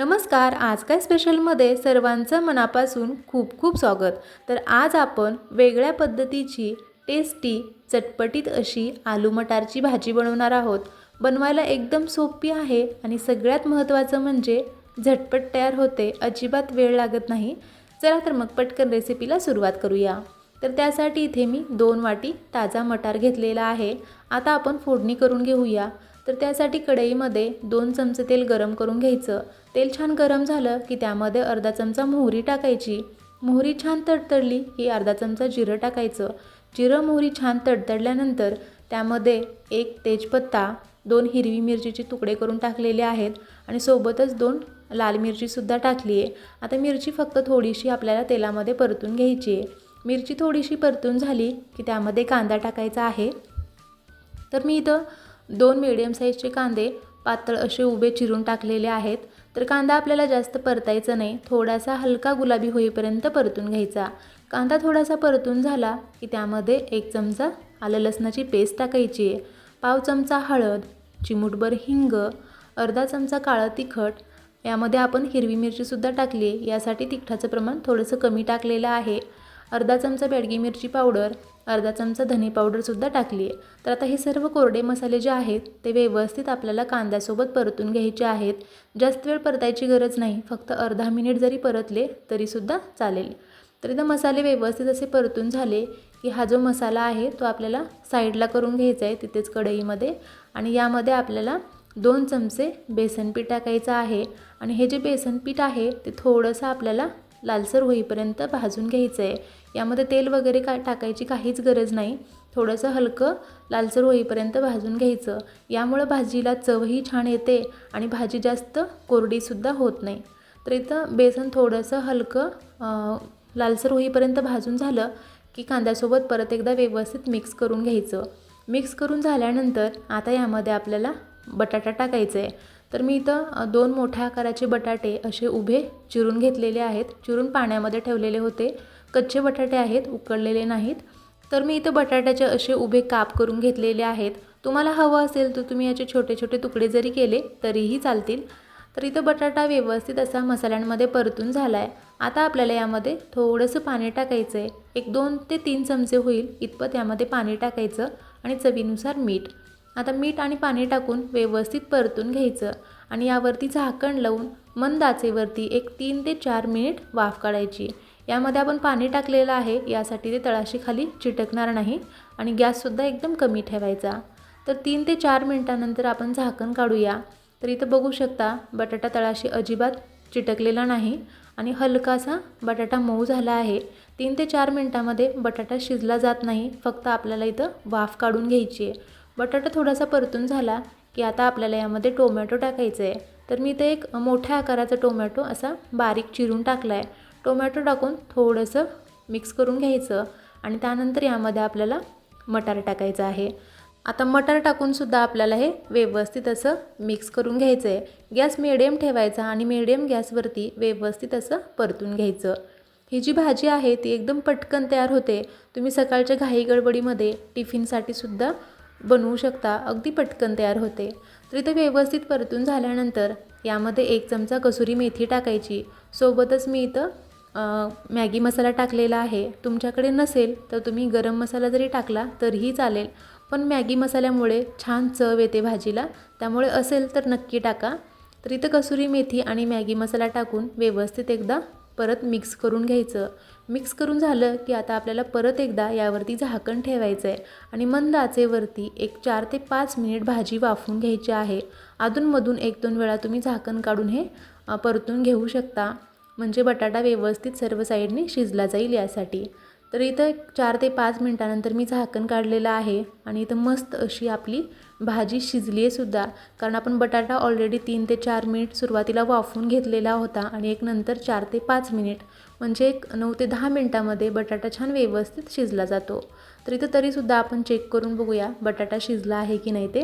नमस्कार आज काय स्पेशलमध्ये सर्वांचं मनापासून खूप खूप स्वागत. तर आज आपण वेगळ्या पद्धतीची टेस्टी चटपटीत अशी आलू मटारची भाजी बनवणार आहोत. बनवायला एकदम सोपी आहे आणि सगळ्यात महत्त्वाचं म्हणजे झटपट तयार होते अजिबात वेळ लागत नाही. चला तर मग पटकन रेसिपीला सुरुवात करूया. तर त्यासाठी इथे मी दोन वाटी ताजा मटार घेतलेला आहे. आता आपण फोडणी करून घेऊया. तर त्यासाठी कढईमध्ये दोन चमचे तेल गरम करून घ्यायचं. तेल छान गरम झालं की त्यामध्ये अर्धा चमचा मोहरी टाकायची. मोहरी छान तडतडली की अर्धा चमचा जिरं टाकायचं. जिरं मोहरी छान तडतडल्यानंतर त्यामध्ये एक तेजपत्ता दोन हिरवी मिरचीचे तुकडे करून टाकलेले आहेत आणि सोबतच दोन लाल मिरचीसुद्धा टाकली आहे. आता मिरची फक्त थोडीशी आपल्याला तेलामध्ये परतून घ्यायची आहे. मिरची थोडीशी परतून झाली की त्यामध्ये कांदा टाकायचा आहे. तर मी इथं दोन मिडियम साईजचे कांदे पातळ असे उभे चिरून टाकलेले आहेत. तर कांदा आपल्याला जास्त परतायचा नाही. थोडासा हलका गुलाबी होईपर्यंत परतून घ्यायचा. कांदा थोडासा परतून झाला की त्यामध्ये एक चमचा आलं लसणाची पेस्ट टाकायची. आहे पाव चमचा हळद चिमूटभर हिंग अर्धा चमचा काळं तिखट यामध्ये आपण हिरवी मिरचीसुद्धा टाकली. आहे यासाठी तिखटाचं प्रमाण थोडंसं कमी टाकलेलं आहे. अर्धा चमचा बेडगी मिरची पावडर अर्धा चमचा धने पावडरसुद्धा टाकली आहे. तर आता हे सर्व कोरडे मसाले जे आहेत ते व्यवस्थित आपल्याला कांद्यासोबत परतून घ्यायचे आहेत. जास्त वेळ परतायची गरज नाही फक्त अर्धा मिनिट जरी परतले तरीसुद्धा चालेल. तर इथं मसाले व्यवस्थित असे परतून झाले की हा जो मसाला आहे तो आपल्याला साईडला करून घ्यायचा आहे तिथेच कढईमध्ये. आणि यामध्ये आपल्याला दोन चमचे बेसन पीठ टाकायचं आहे. आणि हे जे बेसन पीठ आहे ते थोडंसं आपल्याला लालसर होईपर्यंत भाजून घ्यायचं आहे यामध्ये तेल वगैरे का टाकायची काहीच गरज नाही. थोडंसं हलकं लालसर होईपर्यंत भाजून घ्यायचं. यामुळं भाजीला चवही छान येते आणि भाजी जास्त कोरडीसुद्धा होत नाही. तर इथं बेसन थोडंसं हलकं लालसर होईपर्यंत भाजून झालं की कांद्यासोबत परत एकदा व्यवस्थित मिक्स करून घ्यायचं. मिक्स करून झाल्यानंतर आता यामध्ये आपल्याला बटाटा टाकायचा आहे तर मी इथं दोन मोठ्या आकाराचे बटाटे असे उभे चिरून घेतलेले आहेत. चिरून पाण्यामध्ये ठेवलेले होते. कच्चे बटाटे आहेत उकळलेले नाहीत. तर मी इथं बटाट्याचे असे उभे काप करून घेतलेले आहेत. तुम्हाला हवं असेल तर तुम्ही याचे छोटे छोटे तुकडे जरी केले तरीही चालतील. तर इथं बटाटा व्यवस्थित असा मसाल्यांमध्ये परतून झाला आहे आता आपल्याला यामध्ये थोडंसं पाणी टाकायचं आहे एक दोन ते तीन चमचे होईल इतपत यामध्ये पाणी टाकायचं आणि चवीनुसार मीठ. आता मीठ आणि पाणी टाकून व्यवस्थित परतून घ्यायचं आणि यावरती झाकण लावून मंद आचेवरती एक तीन ते चार मिनिट वाफ काढायची. यामध्ये आपण पाणी टाकलेलं आहे यासाठी ते तळाशी खाली चिटकणार नाही आणि गॅससुद्धा एकदम कमी ठेवायचा. तर तीन ते चार मिनटानंतर आपण झाकण काढूया. तर इथं बघू शकता बटाटा तळाशी अजिबात चिटकलेला नाही आणि हलकासा बटाटा मऊ झाला आहे. तीन ते चार मिनटामध्ये बटाटा शिजला जात नाही फक्त आपल्याला इथं वाफ काढून घ्यायची आहे. बटाटा थोडासा परतून झाला की आता आपल्याला यामध्ये टोमॅटो टाकायचं आहे. तर मी ते एक मोठ्या आकाराचा टोमॅटो असा बारीक चिरून टाकला आहे. टोमॅटो टाकून थोडंसं मिक्स करून घ्यायचं आणि त्यानंतर यामध्ये आपल्याला मटार टाकायचं आहे. आता मटार टाकूनसुद्धा आपल्याला हे व्यवस्थित असं मिक्स करून घ्यायचं आहे गॅस मिडियम ठेवायचा आणि मिडियम गॅसवरती व्यवस्थित असं परतून घ्यायचं. ही जी भाजी आहे ती एकदम पटकन तयार होते. तुम्ही सकाळच्या घाई गडबडीमध्ये टिफिनसाठी सुद्धा बनवू शकता. अगदी पटकन तयार होते. तर इथं व्यवस्थित परतून झाल्यानंतर यामध्ये एक चमचा कसुरी मेथी टाकायची. सोबतच मी इथं मॅगी मसाला टाकलेला आहे. तुमच्याकडे नसेल तर तुम्ही गरम मसाला जरी टाकला तरीही चालेल. पण मॅगी मसाल्यामुळे छान चव येते भाजीला. त्यामुळे असेल तर नक्की टाका. तर इथं कसुरी मेथी आणि मॅगी मसाला टाकून व्यवस्थित एकदा परत मिक्स करून घ्यायचं. मिक्स करून झालं की आता आपल्याला परत एकदा यावरती झाकण ठेवायचं आहे आणि मंद आचेवरती एक चार ते पाच मिनिट भाजी वाफवून घ्यायची आहे. अधूनमधून एक दोन वेळा तुम्ही झाकण काढून हे परतून घेऊ शकता. म्हणजे बटाटा व्यवस्थित सर्व साईडने शिजला जाईल यासाठी. तर इथं चार ते पाच मिनटानंतर मी झाकण काढलेलं आहे. आणि इथं मस्त अशी आपली भाजी शिजली आहे सुद्धा. कारण आपण बटाटा ऑलरेडी तीन ते चार मिनिट सुरुवातीला वाफवून घेतलेला होता आणि एक नंतर चार ते पाच मिनिट म्हणजे एक नऊ ते दहा मिनटामध्ये बटाटा छान व्यवस्थित शिजला जातो. तर इथं तरीसुद्धा आपण चेक करून बघूया बटाटा शिजला आहे की नाही ते.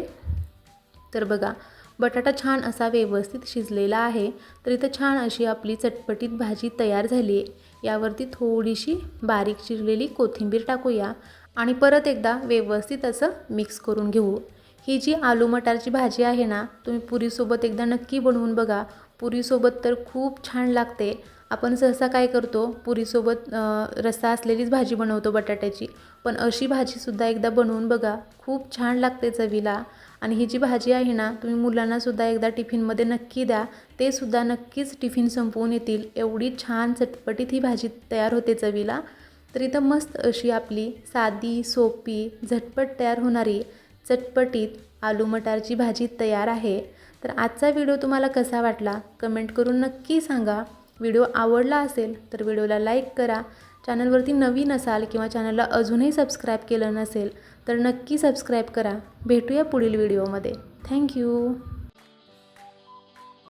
तर बघा बटाटा छान असा व्यवस्थित शिजलेला आहे. तर इथं छान अशी आपली चटपटीत भाजी तयार झाली आहे यावरती थोडीशी बारीक चिरलेली कोथिंबीर टाकूया आणि परत एकदा व्यवस्थित असं मिक्स करून घेऊ. ही जी आलू मटारची भाजी आहे ना तुम्ही पुरीसोबत एकदा नक्की बनवून बघा. पुरीसोबत तर खूप छान लागते. आपण सहसा काय करतो पुरीसोबत रस्सा असलेलीच भाजी बनवतो बटाट्याची. पण अशी भाजीसुद्धा एकदा बनवून बघा खूप छान लागते चवीला. आणि ही जी भाजी आहे ना तुम्ही मुलांनासुद्धा एकदा टिफिनमध्ये नक्की द्या. ते सुद्धा नक्कीच टिफिन संपवून येतील. एवढी छान चटपटीत ही भाजी तयार होते चवीला. तर इथं मस्त अशी आपली साधी सोपी झटपट तयार होणारी चटपटीत आलू मटारची भाजी तयार आहे. तर आजचा व्हिडिओ तुम्हाला कसा वाटला? कमेंट करून नक्की सांगा. व्हिडिओ आवडला असेल तर व्हिडिओला लाईक करा. चॅनलवरती नवीन असाल किंवा चॅनलला अजूनही सबस्क्राईब केलं नसेल तर नक्की सबस्क्राईब करा. भेटूया पुढील व्हिडिओमध्ये. थँक्यू